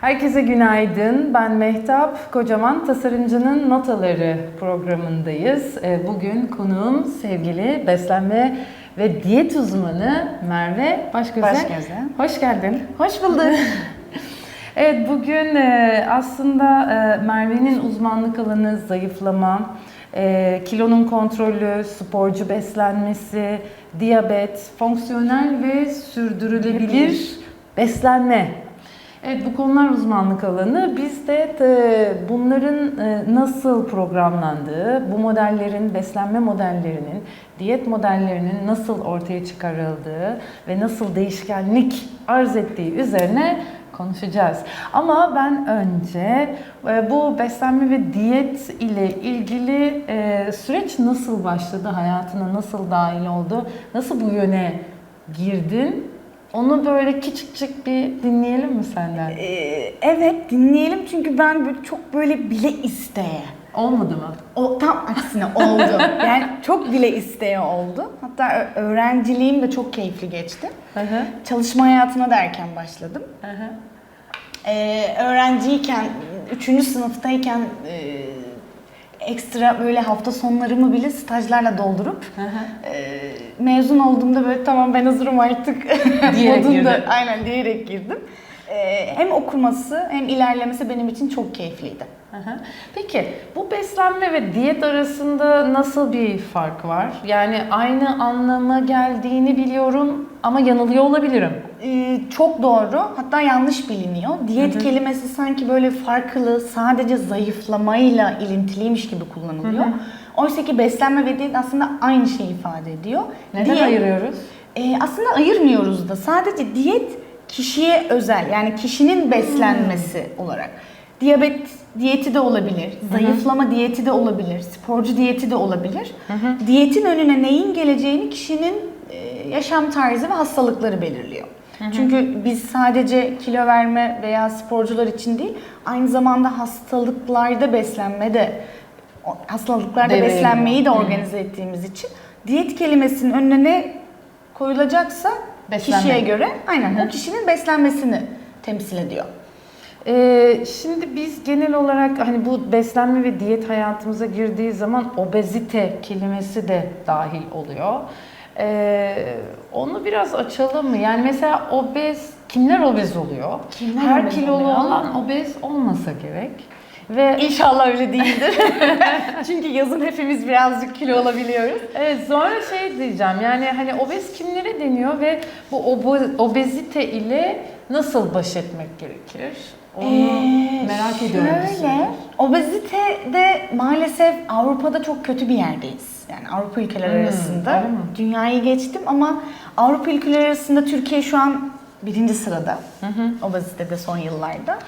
Herkese günaydın. Ben Mehtap. Kocaman Tasarımcının Notaları programındayız. Ee, Bugün konuğum sevgili beslenme ve diyet uzmanı Merve Başgöze. Başgöze. Hoş geldin. Hoş bulduk. Evet bugün e, aslında e, Merve'nin uzmanlık alanı zayıflama, e, kilonun kontrolü, sporcu beslenmesi, diyabet, fonksiyonel ve sürdürülebilir beslenme. Evet bu konular uzmanlık alanı. Biz de e, bunların e, nasıl programlandığı, bu modellerin, beslenme modellerinin, diyet modellerinin nasıl ortaya çıkarıldığı ve nasıl değişkenlik arz ettiği üzerine konuşacağız. Ama ben önce e, bu beslenme ve diyet ile ilgili süreç nasıl başladı, hayatına nasıl dahil oldu, nasıl bu yöne girdin? Onu böyle küçükçük bir dinleyelim mi senden? Ee, evet dinleyelim çünkü ben böyle çok böyle bile isteye. Olmadı mı? O tam aksine oldu. yani çok bile isteye oldu. Hatta öğrenciliğim de çok keyifli geçti. Hı hı. Çalışma hayatına da erken başladım. Hı hı. Ee, öğrenciyken, 3. sınıftayken e, ekstra böyle hafta sonlarımı bile stajlarla doldurup e, mezun olduğumda böyle tamam ben hazırım artık Diyerek modunda girdin. aynen diyerek girdim. E, hem okuması hem ilerlemesi benim için çok keyifliydi. Peki bu beslenme ve diyet arasında nasıl bir fark var? Yani aynı anlama geldiğini biliyorum ama yanılıyor olabilirim. E, çok doğru hatta yanlış biliniyor. Diyet kelimesi sanki böyle farklı sadece zayıflamayla ilintiliymiş gibi kullanılıyor. Oysa ki beslenme ve diyet aslında aynı şeyi ifade ediyor. Neden Diyet- ayırıyoruz? E, aslında ayırmıyoruz da. Sadece diyet kişiye özel yani kişinin beslenmesi olarak. Diyabet diyeti de olabilir, zayıflama diyeti de olabilir, sporcu diyeti de olabilir. Diyetin önüne neyin geleceğini kişinin e, yaşam tarzı ve hastalıkları belirliyor. Çünkü biz sadece kilo verme veya sporcular için değil, aynı zamanda hastalıklarda beslenme de hastalıklarda Devreye beslenmeyi de organize ettiğimiz için diyet kelimesinin önüne ne koyulacaksa Beslenme. kişiye göre aynen o kişinin beslenmesini temsil ediyor. Ee, şimdi biz genel olarak hani bu beslenme ve diyet hayatımıza girdiği zaman obezite kelimesi de dahil oluyor. Ee, onu biraz açalım mı? Yani mesela obez, kimler obez oluyor? Kimler Her obez kilolu oluyor? olan obez olmasa gerek. Ve İnşallah öyle değildir. Çünkü yazın hepimiz birazcık kilo olabiliyoruz. Evet sonra şey diyeceğim yani hani obez kimlere deniyor ve bu obo- obezite ile nasıl baş etmek gerekir? Onu Ee, merak ediyorum. Şöyle, süredir. obezite de maalesef Avrupa'da çok kötü bir yerdeyiz. Yani Avrupa ülkeleri Hmm, arasında. Dünyayı geçtim ama Avrupa ülkeleri arasında Türkiye şu an birinci sırada. Obezitede son yıllarda.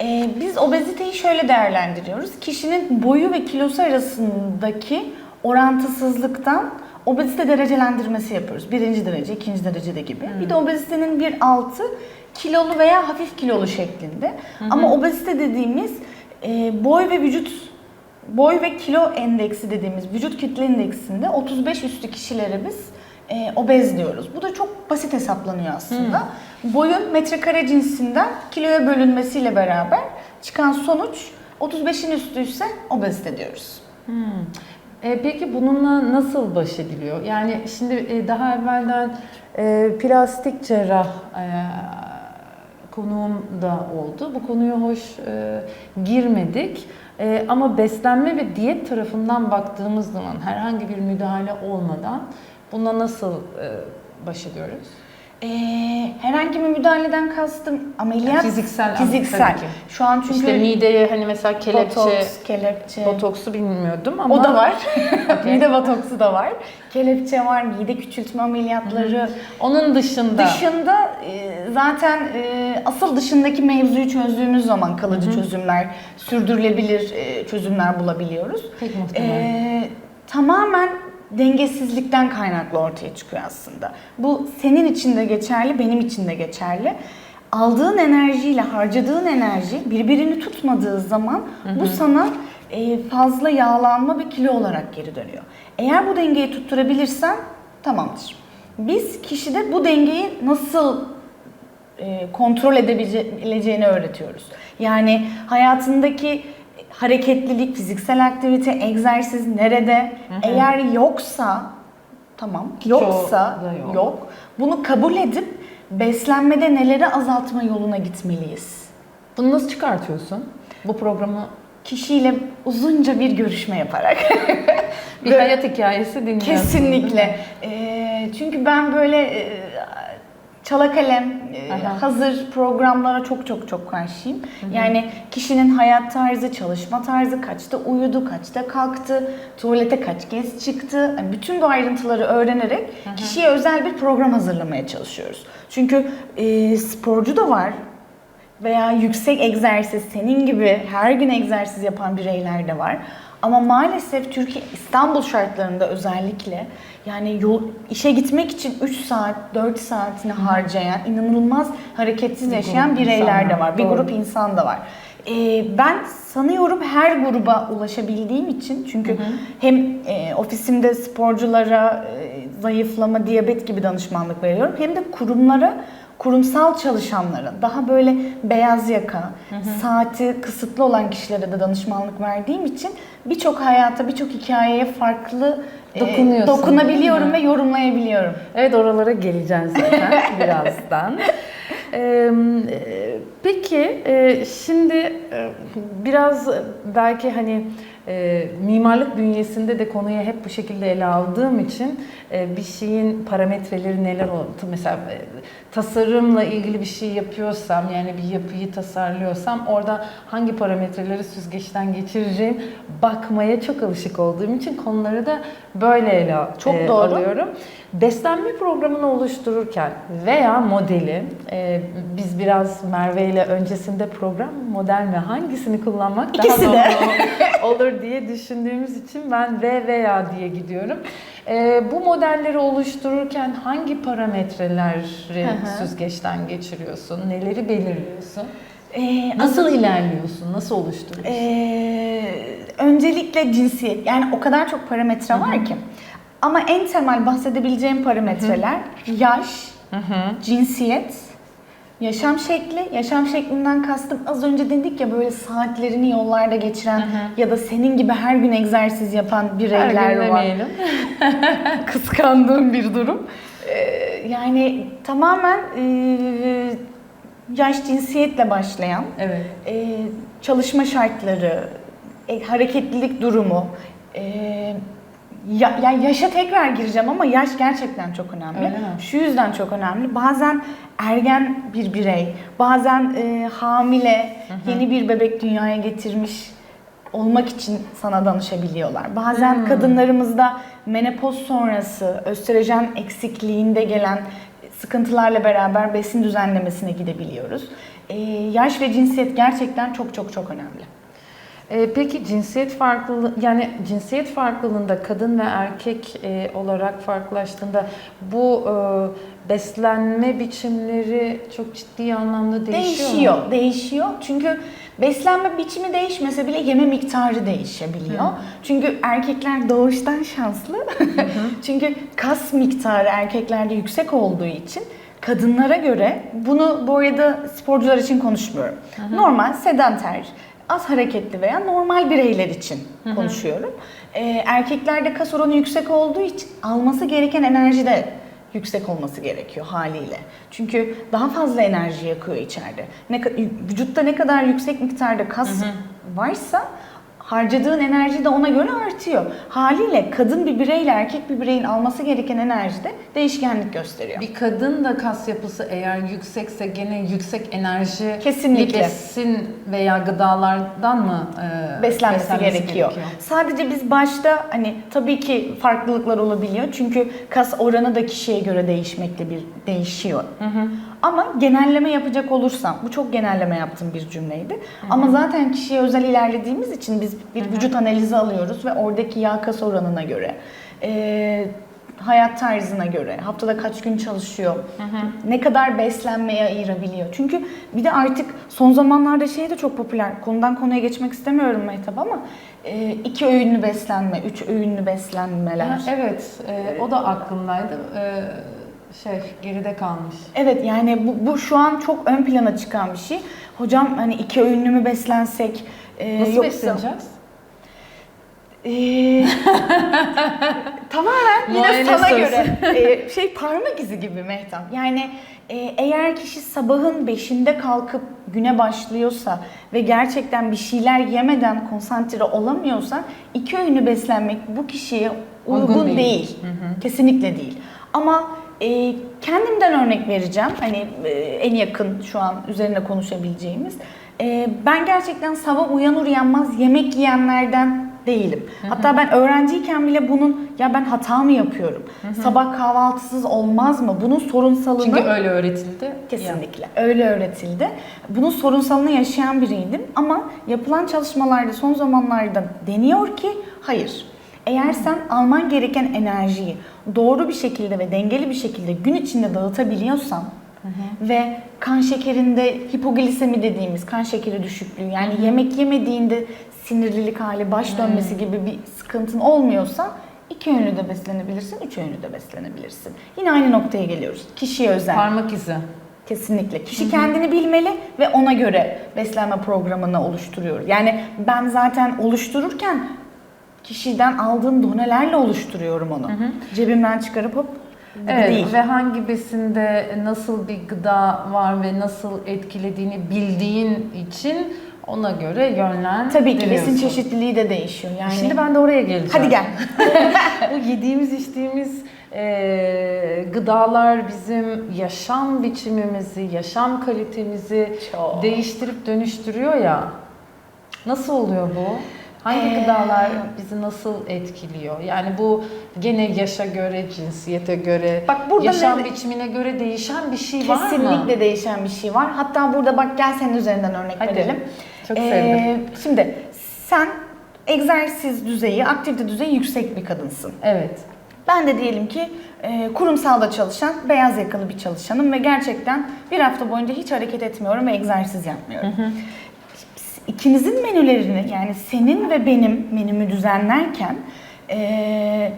Ee, biz obeziteyi şöyle değerlendiriyoruz. Kişinin boyu ve kilosu arasındaki orantısızlıktan obezite derecelendirmesi yapıyoruz. Birinci derece, ikinci derecede gibi. Bir de obezitenin bir altı kilolu veya hafif kilolu şeklinde. Ama obezite dediğimiz e, boy ve vücut boy ve kilo endeksi dediğimiz vücut kütle endeksinde 35 üstü kişilere biz e, obez diyoruz. Bu da çok basit hesaplanıyor aslında. Boyun metrekare cinsinden kiloya bölünmesiyle beraber çıkan sonuç 35'in üstü ise obezite diyoruz. Hmm. E, peki bununla nasıl baş ediliyor? Yani şimdi e, daha evvelden e, plastik cerrah e, konuğum da oldu. Bu konuya hoş e, girmedik. E, ama beslenme ve diyet tarafından baktığımız zaman herhangi bir müdahale olmadan buna nasıl e, baş ediyoruz? E, herhangi bir müdahaleden kastım ameliyat. Fiziksel, Fiziksel. tabii ki. Şu an çünkü İşte mideye hani mesela kelepçe, botoks, kelepçe. botoksu bilmiyordum ama O da var. Mide botoksu da var. Kelepçe var, mide küçültme ameliyatları. Onun dışında Dışında e, zaten e, asıl dışındaki mevzuyu çözdüğümüz zaman kalıcı çözümler, sürdürülebilir e, çözümler bulabiliyoruz. pek muhtemel. E, tamamen dengesizlikten kaynaklı ortaya çıkıyor aslında. Bu senin için de geçerli, benim için de geçerli. Aldığın enerjiyle harcadığın enerji birbirini tutmadığı zaman bu sana e, fazla yağlanma ve kilo olarak geri dönüyor. Eğer bu dengeyi tutturabilirsen tamamdır. Biz kişide bu dengeyi nasıl e, kontrol edebileceğini öğretiyoruz. Yani hayatındaki hareketlilik, fiziksel aktivite, egzersiz nerede? Eğer yoksa tamam, yoksa yok. yok. Bunu kabul edip beslenmede neleri azaltma yoluna gitmeliyiz. Bunu nasıl çıkartıyorsun? Bu programı Kişiyle uzunca bir görüşme yaparak. bir hayat hikayesi dinliyorsun. Kesinlikle. Ee, çünkü ben böyle e, çala kalem, e, Aha. hazır programlara çok çok çok karşıyım. Yani kişinin hayat tarzı, çalışma tarzı, kaçta uyudu, kaçta kalktı, tuvalete kaç kez çıktı. Yani bütün bu ayrıntıları öğrenerek kişiye özel bir program hazırlamaya çalışıyoruz. Çünkü e, sporcu da var, veya yüksek egzersiz senin gibi her gün egzersiz yapan bireyler de var. Ama maalesef Türkiye İstanbul şartlarında özellikle yani yol işe gitmek için 3 saat 4 saatini harcayan inanılmaz hareketsiz yaşayan bireyler de var. Bir grup insan da var. Ee, ben sanıyorum her gruba ulaşabildiğim için çünkü hem e, ofisimde sporculara e, zayıflama, diyabet gibi danışmanlık veriyorum hem de kurumlara kurumsal çalışanlara, daha böyle beyaz yaka, saati kısıtlı olan kişilere de danışmanlık verdiğim için birçok hayata, birçok hikayeye farklı e, dokunabiliyorum ve yorumlayabiliyorum. Evet oralara geleceğiz zaten birazdan. Ee, peki e, şimdi e, biraz belki hani e, mimarlık bünyesinde de konuyu hep bu şekilde ele aldığım için e, bir şeyin parametreleri neler oldu? Mesela e, tasarımla ilgili bir şey yapıyorsam yani bir yapıyı tasarlıyorsam orada hangi parametreleri süzgeçten geçireceğim bakmaya çok alışık olduğum için konuları da böyle ele Çok e, doğru. alıyorum. Beslenme programını oluştururken veya modeli, e, biz biraz Merve ile öncesinde program model mi hangisini kullanmak İkisi daha de. olur diye düşündüğümüz için ben ve veya diye gidiyorum. E, bu modelleri oluştururken hangi parametreleri süzgeçten geçiriyorsun, neleri belirliyorsun? Ee, Nasıl ilerliyorsun, nasıl oluşturuyorsun? Ee, öncelikle cinsiyet. Yani o kadar çok parametre var ki. Ama en temel bahsedebileceğim parametreler yaş, Hı hı. cinsiyet, yaşam şekli. Yaşam şeklinden kastım az önce dedik ya böyle saatlerini yollarda geçiren Hı hı. ya da senin gibi her gün egzersiz yapan bireyler var. demeyelim. Kıskandığım bir durum. Ee, yani tamamen e, yaş cinsiyetle başlayan Evet. e, çalışma şartları, e, hareketlilik durumu, e, ya, ya yaşa tekrar gireceğim ama yaş gerçekten çok önemli. Şu yüzden çok önemli. Bazen ergen bir birey, bazen e, hamile, yeni bir bebek dünyaya getirmiş olmak için sana danışabiliyorlar. Bazen Hmm. kadınlarımızda menopoz sonrası östrojen eksikliğinde gelen sıkıntılarla beraber besin düzenlemesine gidebiliyoruz. Ee, yaş ve cinsiyet gerçekten çok çok çok önemli. Ee, peki cinsiyet farklılığı yani cinsiyet farklılığında kadın ve erkek e, olarak farklılaştığında bu e, beslenme biçimleri çok ciddi anlamda değişiyor, Değişiyor, mu? değişiyor. Çünkü beslenme biçimi değişmese bile yeme miktarı değişebiliyor. Çünkü erkekler doğuştan şanslı. Çünkü kas miktarı erkeklerde yüksek olduğu için kadınlara göre bunu bu arada sporcular için konuşmuyorum. Normal sedanter, az hareketli veya normal bireyler için konuşuyorum. Ee, erkeklerde kas oranı yüksek olduğu için alması gereken enerji de yüksek olması gerekiyor haliyle. Çünkü daha fazla enerji yakıyor içeride. Ne, vücutta ne kadar yüksek miktarda kas varsa harcadığın enerji de ona göre artıyor. Haliyle kadın bir bireyle erkek bir bireyin alması gereken enerjide değişkenlik gösteriyor. Bir kadın da kas yapısı eğer yüksekse gene yüksek enerji Kesinlikle. besin veya gıdalardan mı e, beslenmesi gerekiyor. Sadece biz başta hani tabii ki farklılıklar olabiliyor. Çünkü kas oranı da kişiye göre değişmekte bir değişiyor. Ama genelleme yapacak olursam, bu çok genelleme yaptığım bir cümleydi. Ama zaten kişiye özel ilerlediğimiz için biz bir vücut analizi alıyoruz ve oradaki yağ kas oranına göre, e, hayat tarzına göre, haftada kaç gün çalışıyor, ne kadar beslenmeye ayırabiliyor. Çünkü bir de artık son zamanlarda şey de çok popüler. Konudan konuya geçmek istemiyorum Mehtap ama e, iki öğünlü beslenme, üç öğünlü beslenmeler. Ha, evet, e, o da aklımdaydı. E, şey geride kalmış. Evet yani bu, bu şu an çok ön plana çıkan bir şey. Hocam hani iki öğünlü mü beslensek? e, Nasıl yoksa- besleneceğiz? Ee, tamamen yine Muayene sana sorusu. göre Ee, şey parmak izi gibi Mehtap. Yani e, eğer kişi sabahın beşinde kalkıp güne başlıyorsa ve gerçekten bir şeyler yemeden konsantre olamıyorsa iki öğünü beslenmek bu kişiye uygun, Uygun değil. değil. Kesinlikle değil. Ama e, kendimden örnek vereceğim. Hani e, en yakın şu an üzerine konuşabileceğimiz. E, ben gerçekten sabah uyanır uyanmaz yemek yiyenlerden değilim. Hatta ben öğrenciyken bile bunun ya ben hata mı yapıyorum? Sabah kahvaltısız olmaz mı? Bunun sorunsalını Çünkü öyle öğretildi. Kesinlikle. Öyle öğretildi. Bunun sorunsalını yaşayan biriydim ama yapılan çalışmalarda son zamanlarda deniyor ki hayır. Eğer sen alman gereken enerjiyi doğru bir şekilde ve dengeli bir şekilde gün içinde dağıtabiliyorsan ve kan şekerinde hipoglisemi dediğimiz kan şekeri düşüklüğü yani yemek yemediğinde sinirlilik hali, baş dönmesi gibi bir sıkıntın olmuyorsa iki öğünlü de beslenebilirsin, üç öğünlü de beslenebilirsin. Yine aynı noktaya geliyoruz. Kişiye özel. Parmak izi. Kesinlikle. Kişi kendini bilmeli ve ona göre beslenme programını oluşturuyor. Yani ben zaten oluştururken kişiden aldığım donelerle oluşturuyorum onu. Cebimden çıkarıp hop Evet değil. ve hangi besinde nasıl bir gıda var ve nasıl etkilediğini bildiğin için ona göre yönlendiriyorsun. Tabii ki besin çeşitliliği de değişiyor. Yani Şimdi ben de oraya geleceğim. hadi gel. Bu yediğimiz içtiğimiz e, gıdalar bizim yaşam biçimimizi, yaşam kalitemizi Çok. değiştirip dönüştürüyor ya. Nasıl oluyor bu? Hangi Ee, gıdalar bizi nasıl etkiliyor? Yani bu gene yaşa göre, cinsiyete göre, Bak burada yaşam ne- biçimine göre değişen bir şey var mı? Kesinlikle değişen bir şey var. Hatta burada bak gel senin üzerinden örnek Hadi. verelim. Çok Ee, sevdim. Şimdi sen egzersiz düzeyi, aktivite düzeyi yüksek bir kadınsın. Evet. Ben de diyelim ki e, kurumsalda çalışan, beyaz yakalı bir çalışanım ve gerçekten bir hafta boyunca hiç hareket etmiyorum ve egzersiz yapmıyorum. İkimizin menülerini yani senin ve benim menümü düzenlerken e,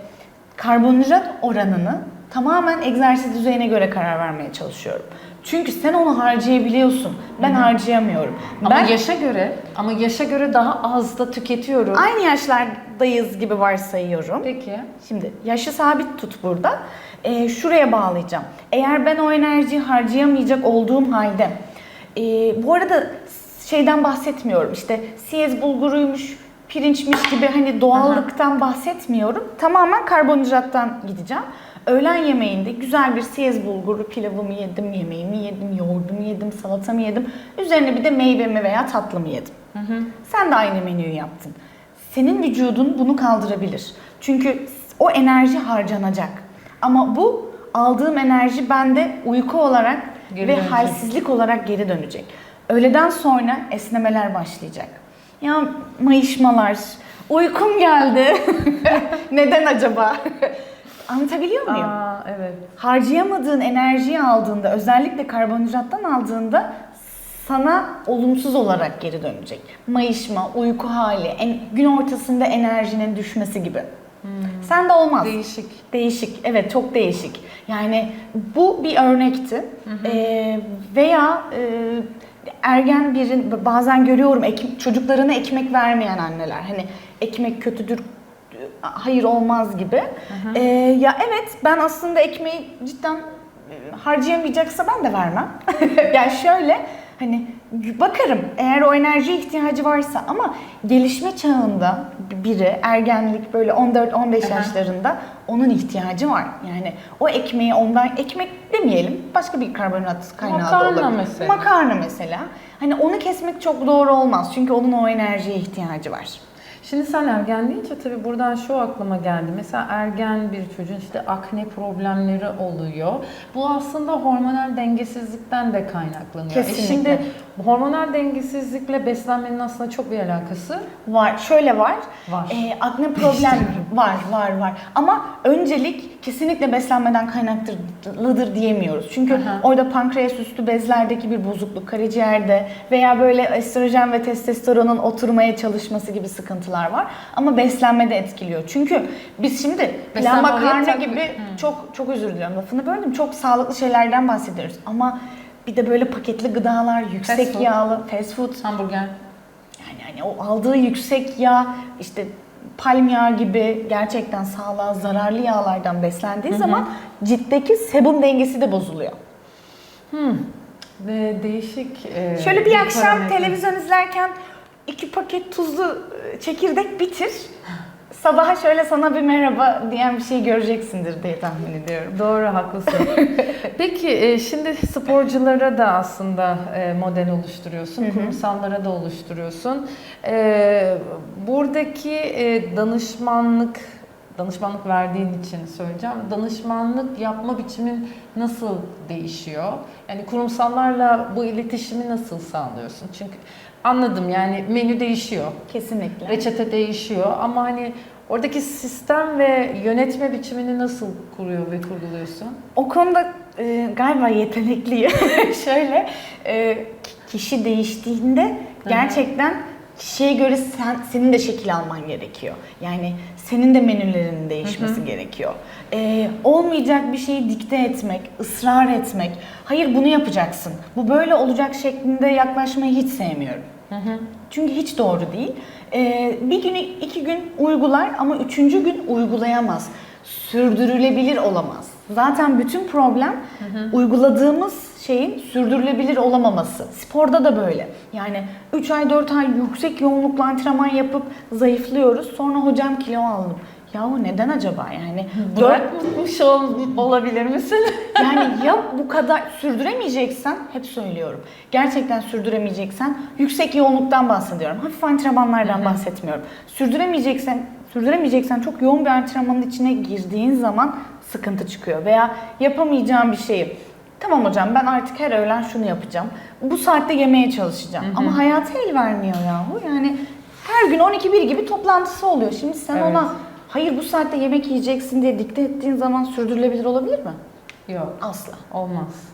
karbonhidrat oranını tamamen egzersiz düzeyine göre karar vermeye çalışıyorum. Çünkü sen onu harcayabiliyorsun. Ben harcayamıyorum. Ama ben yaşa göre, ama yaşa göre daha az da tüketiyorum. aynı yaşlardayız gibi varsayıyorum. Peki. Şimdi yaşı sabit tut burada. Ee, şuraya bağlayacağım. Eğer ben o enerjiyi harcayamayacak olduğum halde, ee, bu arada şeyden bahsetmiyorum. İşte siyez bulguruymuş, pirinçmiş gibi hani doğallıktan bahsetmiyorum. Tamamen karbonhidrattan gideceğim. Öğlen yemeğinde güzel bir siyez bulguru pilavımı yedim, yemeğimi yedim, yoğurdumu yedim, salatamı yedim. Üzerine bir de meyvemi veya tatlımı yedim. Sen de aynı menüyü yaptın. Senin vücudun bunu kaldırabilir. Çünkü o enerji harcanacak. Ama bu aldığım enerji bende uyku olarak Geri ve dönecek. halsizlik olarak geri dönecek. Öğleden sonra esnemeler başlayacak. Ya mayışmalar, uykum geldi. Neden acaba? Anlatabiliyor muyum? Aa, evet. harcayamadığın enerjiyi aldığında, özellikle karbonhidrattan aldığında sana olumsuz olarak geri dönecek. Mayışma, uyku hali, en, gün ortasında enerjinin düşmesi gibi. Sen de olmaz. Değişik. Değişik, evet çok değişik. Yani bu bir örnekti. Ee, veya e, ergen birin, bazen görüyorum ek- çocuklarına ekmek vermeyen anneler. Hani ekmek kötüdür, hayır olmaz gibi. Ee, ya evet ben aslında ekmeği cidden e, harcayamayacaksa ben de vermem. yani şöyle hani bakarım eğer o enerjiye ihtiyacı varsa ama gelişme çağında biri ergenlik böyle 14-15 Aha. yaşlarında onun ihtiyacı var. Yani o ekmeği ondan ekmek demeyelim başka bir karbonhidrat kaynağı da Makarna olabilir. mesela. Makarna mesela. Hani onu kesmek çok doğru olmaz çünkü onun o enerjiye ihtiyacı var. Şimdi sen ergen deyince tabii buradan şu aklıma geldi. Mesela ergen bir çocuğun işte akne problemleri oluyor. Bu aslında hormonal dengesizlikten de kaynaklanıyor. E Kesinlikle. şimdi hormonal dengesizlikle beslenmenin aslında çok bir alakası Var. Şöyle var. var. Ee, akne problem var, var, var. Ama öncelik kesinlikle beslenmeden kaynaklıdır diyemiyoruz. Çünkü Aha. orada pankreas üstü bezlerdeki bir bozukluk, karaciğerde veya böyle estrojen ve testosteronun oturmaya çalışması gibi sıkıntılar var. Ama beslenmede etkiliyor. Çünkü biz şimdi Beslenme oraya makarna gibi Hı. çok çok özür diliyorum lafını böldüm. Çok sağlıklı şeylerden bahsediyoruz. Ama bir de böyle paketli gıdalar, yüksek food. yağlı, fast food Hamburger. yani hani o aldığı yüksek yağ işte palm yağı gibi gerçekten sağlığa zararlı yağlardan beslendiği zaman ciltteki sebum dengesi de bozuluyor. Ve değişik e, Şöyle bir akşam parametre. televizyon izlerken iki paket tuzlu e, çekirdek bitir. Sabaha şöyle sana bir merhaba diyen bir şey göreceksindir diye tahmin ediyorum. Doğru haklısın. Peki e, şimdi sporculara da aslında e, model oluşturuyorsun, kurumsallara da oluşturuyorsun. E, Buradaki danışmanlık danışmanlık verdiğin için söyleyeceğim. Danışmanlık yapma biçimin nasıl değişiyor? Yani kurumsallarla bu iletişimi nasıl sağlıyorsun? Çünkü anladım yani menü değişiyor. Kesinlikle. Reçete değişiyor ama hani oradaki sistem ve yönetme biçimini nasıl kuruyor ve kurguluyorsun? O konuda e, galiba yetenekliyim. Şöyle e, kişi değiştiğinde gerçekten kişiye göre sen senin de şekil alman gerekiyor. Yani senin de menülerinin değişmesi gerekiyor. E, olmayacak bir şeyi dikte etmek, ısrar etmek, hayır bunu yapacaksın, bu böyle olacak şeklinde yaklaşmayı hiç sevmiyorum. Çünkü hiç doğru değil. Ee, bir gün, iki gün uygular ama üçüncü gün uygulayamaz. Sürdürülebilir olamaz. Zaten bütün problem uyguladığımız şeyin sürdürülebilir olamaması. Sporda da böyle. Yani 3 ay 4 ay yüksek yoğunluklu antrenman yapıp zayıflıyoruz. Sonra hocam kilo aldım. Yahu neden acaba yani? Dört, Bırakmış ol, olabilir misin? yani ya bu kadar sürdüremeyeceksen, hep söylüyorum. Gerçekten sürdüremeyeceksen yüksek yoğunluktan bahsediyorum. Hafif antrenmanlardan bahsetmiyorum. Sürdüremeyeceksen, sürdüremeyeceksen çok yoğun bir antrenmanın içine girdiğin zaman sıkıntı çıkıyor. Veya yapamayacağın bir şeyi Tamam hocam ben artık her öğlen şunu yapacağım. Bu saatte yemeye çalışacağım. Ama hayatı el vermiyor yahu. Yani her gün 12-1 gibi toplantısı oluyor. Şimdi sen Evet. ona hayır bu saatte yemek yiyeceksin diye dikte ettiğin zaman sürdürülebilir olabilir mi? Yok, Asla. olmaz.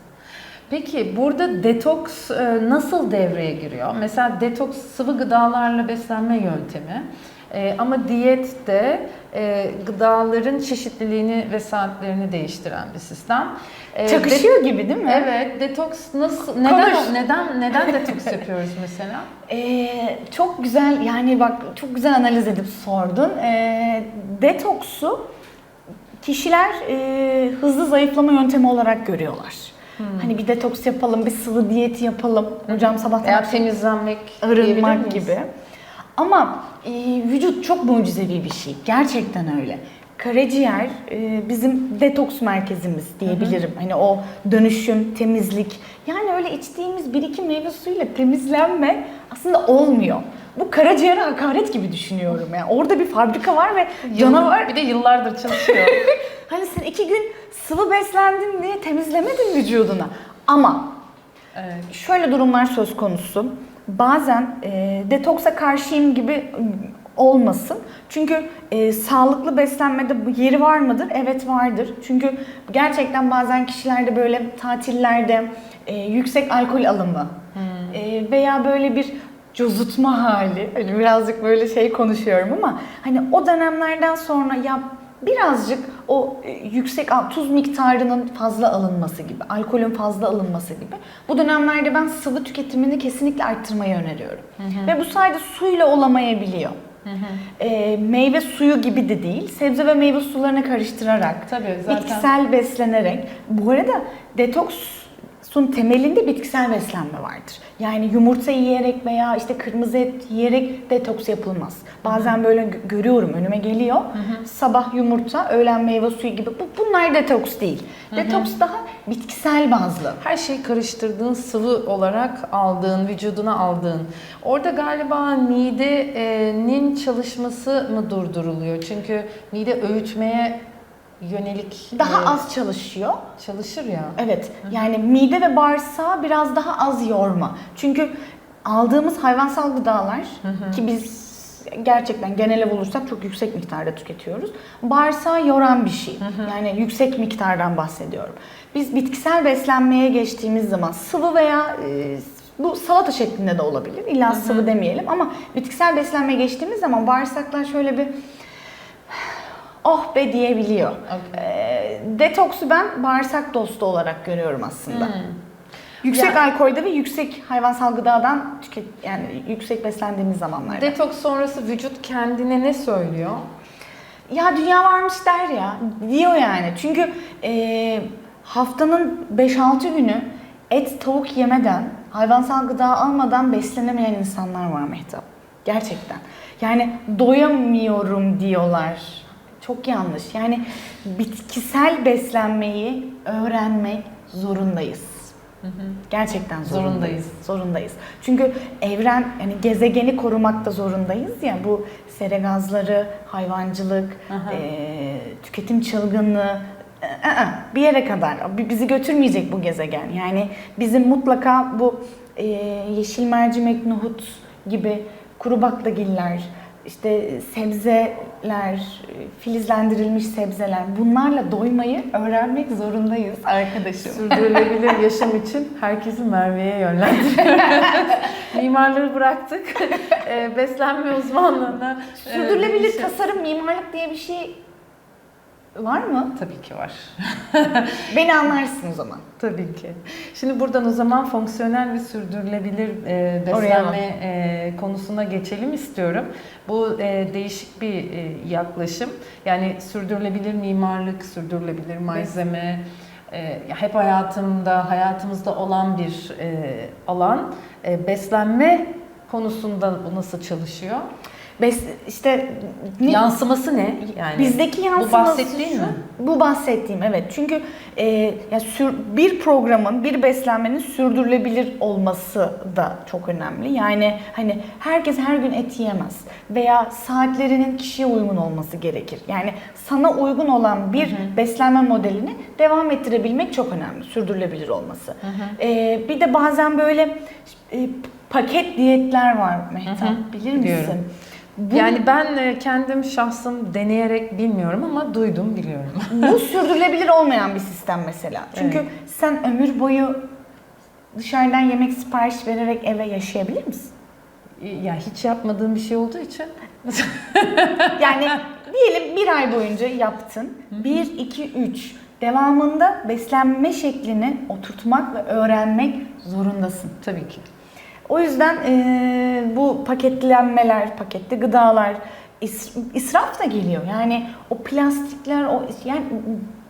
Peki burada detoks e, nasıl devreye giriyor? Mesela detoks sıvı gıdalarla beslenme yöntemi. E, ama diyet de e, gıdaların çeşitliliğini ve saatlerini değiştiren bir sistem. E, Çakışıyor gibi değil mi? de- evet, detoks nasıl neden Konuş. neden neden detoks yapıyoruz mesela? Ee, çok güzel yani bak çok güzel analiz edip sordun. Ee, detoksu kişiler e, hızlı zayıflama yöntemi olarak görüyorlar. Hani bir detoks yapalım, bir sıvı diyeti yapalım. Hocam sabahtan Veya akşama temizlenmek arınmak gibi. Ama e, vücut çok mucizevi bir şey. Gerçekten öyle. Karaciğer e, bizim detoks merkezimiz diyebilirim. Hani o dönüşüm, temizlik. Yani öyle içtiğimiz bir iki meyve suyuyla temizlenme aslında olmuyor. Bu karaciğere hakaret gibi düşünüyorum. Yani orada bir fabrika var ve canavar Bir de yıllardır çalışıyor. Hani sen iki gün sıvı beslendin diye temizlemedin vücuduna. Ama evet. şöyle durumlar söz konusu. Bazen e, detoksa karşıyım gibi olmasın. Çünkü e, sağlıklı beslenmede bu yeri var mıdır? Evet vardır. Çünkü gerçekten bazen kişilerde böyle tatillerde e, yüksek alkol alımı e, veya böyle bir cozutma hali. Hani birazcık böyle şey konuşuyorum ama hani o dönemlerden sonra ya birazcık o e, yüksek tuz miktarının fazla alınması gibi, alkolün fazla alınması gibi. Bu dönemlerde ben sıvı tüketimini kesinlikle arttırmayı öneriyorum. Ve bu sadece suyla olamayabiliyor. E, meyve suyu gibi de değil, sebze ve meyve sularını karıştırarak, Tabii zaten. bitkisel beslenerek. Bu arada detoksun temelinde bitkisel beslenme vardır. Yani yumurta yiyerek veya işte kırmızı et yiyerek detoks yapılmaz. Bazen böyle gö- görüyorum önüme geliyor. Sabah yumurta, öğlen meyve suyu gibi. Bu, bunlar detoks değil. Detoks daha bitkisel bazlı. Her şeyi karıştırdığın sıvı olarak aldığın, vücuduna aldığın. Orada galiba midenin çalışması mı durduruluyor? Çünkü mide öğütmeye yönelik Daha e, az çalışıyor. çalışır ya. Evet. Yani mide ve bağırsağı biraz daha az yorma. Çünkü aldığımız hayvansal gıdalar ki biz gerçekten genele bulursak çok yüksek miktarda tüketiyoruz. Bağırsağı yoran bir şey. Yani yüksek miktardan bahsediyorum. Biz bitkisel beslenmeye geçtiğimiz zaman sıvı veya e, bu salata şeklinde de olabilir. İlla sıvı demeyelim ama bitkisel beslenmeye geçtiğimiz zaman bağırsaklar şöyle bir oh be diyebiliyor. Okey. Ee, detoksu ben bağırsak dostu olarak görüyorum aslında. Hmm. Yüksek Ya- alkolde ve yüksek hayvansal gıdadan tüket yani yüksek beslendiğimiz zamanlarda. Detoks sonrası vücut kendine ne söylüyor? ya dünya varmış der ya diyor yani. Çünkü e, haftanın 5-6 günü et tavuk yemeden hayvansal gıda almadan beslenemeyen insanlar var Mehtap. Gerçekten. Yani doyamıyorum diyorlar. Çok yanlış. Yani bitkisel beslenmeyi öğrenmek zorundayız. Gerçekten zorundayız. Zorundayız. Zorundayız. Çünkü evren yani gezegeni korumakta zorundayız ya bu sera gazları, hayvancılık, eee, tüketim çılgınlığı e, e, bir yere kadar Bi- bizi götürmeyecek bu gezegen. Yani bizim mutlaka bu eee, yeşil mercimek, nohut gibi kuru baklagiller, işte sebzeler, filizlendirilmiş sebzeler bunlarla doymayı öğrenmek zorundayız arkadaşım. Sürdürülebilir yaşam için herkesi Merve'ye yönlendiriyoruz. Mimarlığı bıraktık. Ee, beslenme uzmanlığına. e, Sürdürülebilir şey- tasarım, mimarlık diye bir şey var mı? Tabii ki var. Beni anlarsın o zaman. Tabii ki. Şimdi buradan o zaman fonksiyonel ve sürdürülebilir e, beslenme e, konusuna geçelim istiyorum. Bu e, değişik bir e, yaklaşım. Yani sürdürülebilir mimarlık, sürdürülebilir malzeme, e, hep hayatımda, hayatımızda olan bir e, alan. E, beslenme konusunda bu nasıl çalışıyor? Bes, işte ne- Yansıması ne? Yani bizdeki bu yansıması bahsettiğin şu- mi? Bu bahsettiğim evet. Çünkü e, ya sür, bir programın, bir beslenmenin sürdürülebilir olması da çok önemli. Yani hani herkes her gün et yiyemez veya saatlerinin kişiye uygun olması gerekir. Yani sana uygun olan bir beslenme modelini devam ettirebilmek çok önemli. Sürdürülebilir olması. E, bir de bazen böyle e, paket diyetler var Mehtap. Bilir misin? biliyorum. Bu- Yani ben e, kendim şahsım deneyerek bilmiyorum ama duydum biliyorum. Bu sürdürülebilir olmayan bir sistem mesela. Çünkü Evet. sen ömür boyu dışarıdan yemek sipariş vererek eve yaşayabilir misin? ya hiç yapmadığım bir şey olduğu için Yani diyelim bir ay boyunca yaptın. 1, 2, 3. Devamında beslenme şeklini oturtmak ve öğrenmek zorundasın. tabii ki. O yüzden eee, bu paketlenmeler, paketli gıdalar is- israf da geliyor. Yani o plastikler, o yani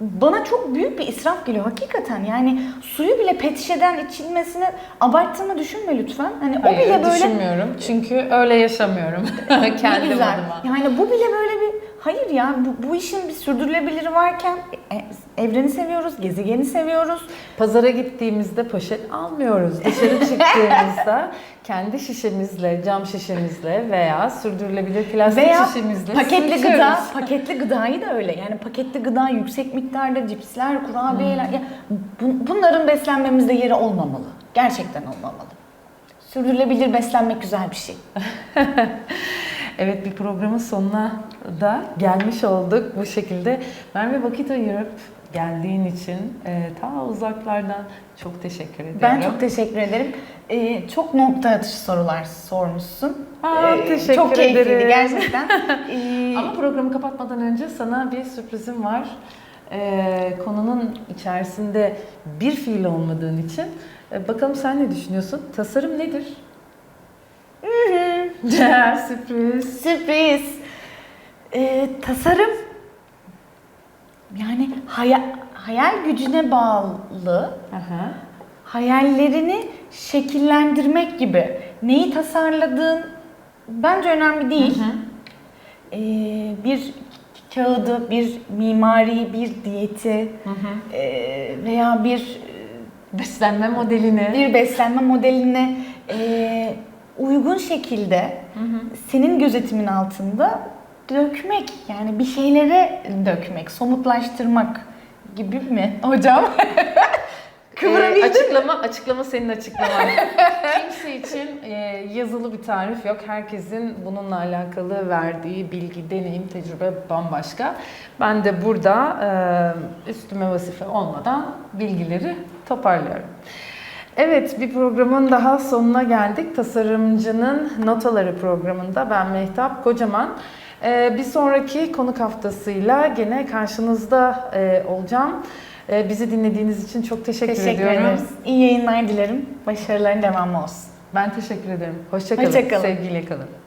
bana çok büyük bir israf geliyor hakikaten. Yani suyu bile pet şişeden içilmesini abarttığını düşünme lütfen. Hani o Hayır, bile böyle düşünmüyorum. Çünkü öyle yaşamıyorum ne kendim güzel. adıma. Yani bu bile böyle hayır ya bu, bu işin bir sürdürülebiliri varken e, evreni seviyoruz, gezegeni seviyoruz. Pazara gittiğimizde poşet almıyoruz. Dışarı çıktığımızda kendi şişemizle, cam şişemizle veya sürdürülebilir plastik Veya şişemizle paketli gıda, paketli gıdayı da öyle. Yani paketli gıda yüksek miktarda cipsler, kurabiyeler. Hmm. Ya bu- bunların beslenmemizde yeri olmamalı. Gerçekten olmamalı. Sürdürülebilir beslenmek güzel bir şey. Evet bir programın sonuna da gelmiş olduk bu şekilde. Merve vakit ayırıp geldiğin için e, ta uzaklardan çok teşekkür ediyorum. Ben çok teşekkür ederim. Ee, çok nokta atışı sorular sormuşsun. Aa, Ee, teşekkür Çok keyifliydi ederim. gerçekten. Ee, Ama programı kapatmadan önce sana bir sürprizim var. Ee, konunun içerisinde bir fiil olmadığın için e, bakalım sen ne düşünüyorsun? Tasarım nedir? Sürpriz. Sürpriz. Ee, tasarım yani hayal, hayal gücüne bağlı Aha. hayallerini şekillendirmek gibi. Neyi tasarladığın bence önemli değil. Hı hı. Ee, bir kağıdı, bir mimari, bir diyeti Hı hı. e, veya bir Beslenme modelini. bir beslenme modeline e, uygun şekilde Hı hı. senin gözetimin altında dökmek yani bir şeylere dökmek, somutlaştırmak gibi mi hocam? Kıvırabildim Ee, açıklama, açıklama senin açıklaman. Kimse için e, yazılı bir tarif yok. Herkesin bununla alakalı verdiği bilgi, deneyim, tecrübe bambaşka. Ben de burada e, üstüme vazife olmadan bilgileri toparlıyorum. Evet, bir programın daha sonuna geldik. Tasarımcının Notaları programında ben Mehtap Kocaman. Ee, bir sonraki konuk haftasıyla gene karşınızda e, olacağım. Ee, bizi dinlediğiniz için çok teşekkür, Teşekkür ediyorum. ederiz. İyi yayınlar dilerim. Başarıların devamı olsun. Ben teşekkür ederim. Hoşçakalın. Hoşça kalın. Sevgiyle kalın.